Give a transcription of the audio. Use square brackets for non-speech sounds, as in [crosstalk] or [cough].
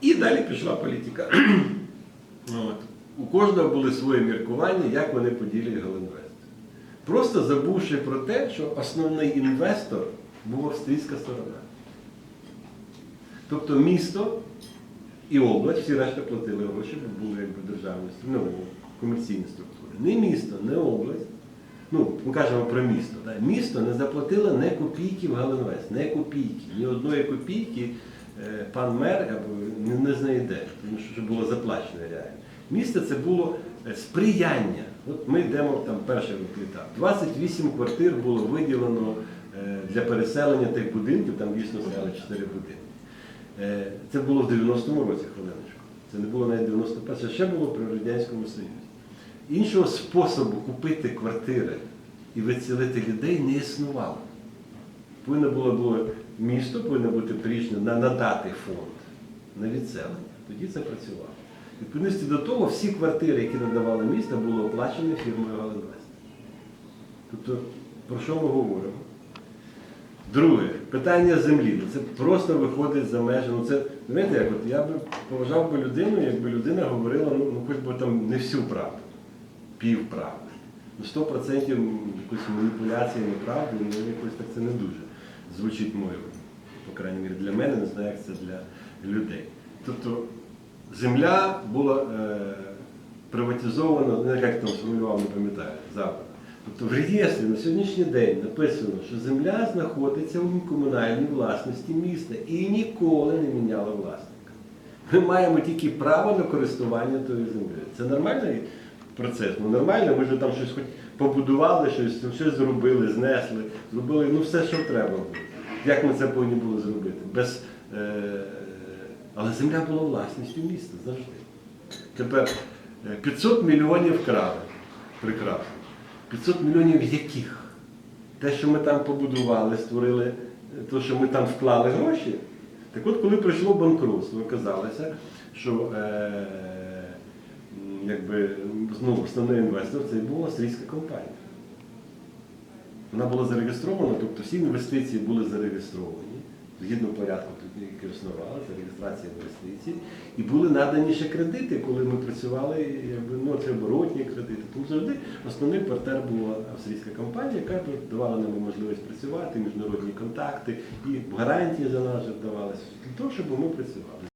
І далі пішла політика. [clears throat] От. У кожного були свої міркування, як вони поділять Галинвест. Просто забувши про те, що основний інвестор був австрійська сторона. Тобто місто і область, всі решта платили гроші, бо були якби державні ну, комерційні структури. Не місто, не область. Ну, ми кажемо про місто. Так? Місто не заплатило не копійки в Галинвест, не копійки. Ні одної копійки пан мер або не, знайде, тому що було заплачено реально. Місто це було е, сприяння. От ми йдемо там перший етап. 28 квартир було виділено е, для переселення тих будинків, там дійсно стояли 4 будинки. Е, Це було в 90-му році, хвилиночку. Це не було навіть 91 це ще було при Радянському Союзі. Іншого способу купити квартири і виселити людей не існувало. Повинно було, було місто, повинно бути на надати фонд на відселення. Тоді це працювало. Відповідності до того, всі квартири, які надавали місто, були оплачені фірмою Галинвест. Тобто, про що ми говоримо? Друге, питання землі. Ну, Це просто виходить за межі. Ну, це, знаєте, як от я би поважав би людину, якби людина говорила, ну, ну хоч би там не всю правду, півправди. Ну, 100% якоїсь маніпуляції неправди, ну якось так це не дуже звучить мовою. По крайній мірі для мене, не знаю, як це для людей. Тобто земля була е, приватизована, ну як там сформулював, не пам'ятаю, запит. Тобто в реєстрі на сьогоднішній день написано, що земля знаходиться у комунальній власності міста і ніколи не міняла власника. Ми маємо тільки право на користування тою землею. Це нормальний процес. Ну нормально, ми ж там щось хоч побудували, щось, щось зробили, знесли, зробили ну все, що треба було. Як ми це повинні були зробити? Без, е, але земля була власністю міста завжди. Тепер е, 500 мільйонів вкрали. Прекрасно. 500 мільйонів яких? Те, що ми там побудували, створили, е, те, що ми там вклали гроші. Так от, коли прийшло банкрутство, оказалося, що е, якби, ну, основний інвестор це була австрійська компанія. Вона була зареєстрована, тобто всі інвестиції були зареєстровані згідно порядку, який існували, це реєстрація інвестицій, і були надані ще кредити, коли ми працювали, якби, ну, це оборотні кредити. Тому завжди основний партнер була австрійська компанія, яка давала нам можливість працювати, міжнародні контакти, і гарантії за нас давалися для того, щоб ми працювали.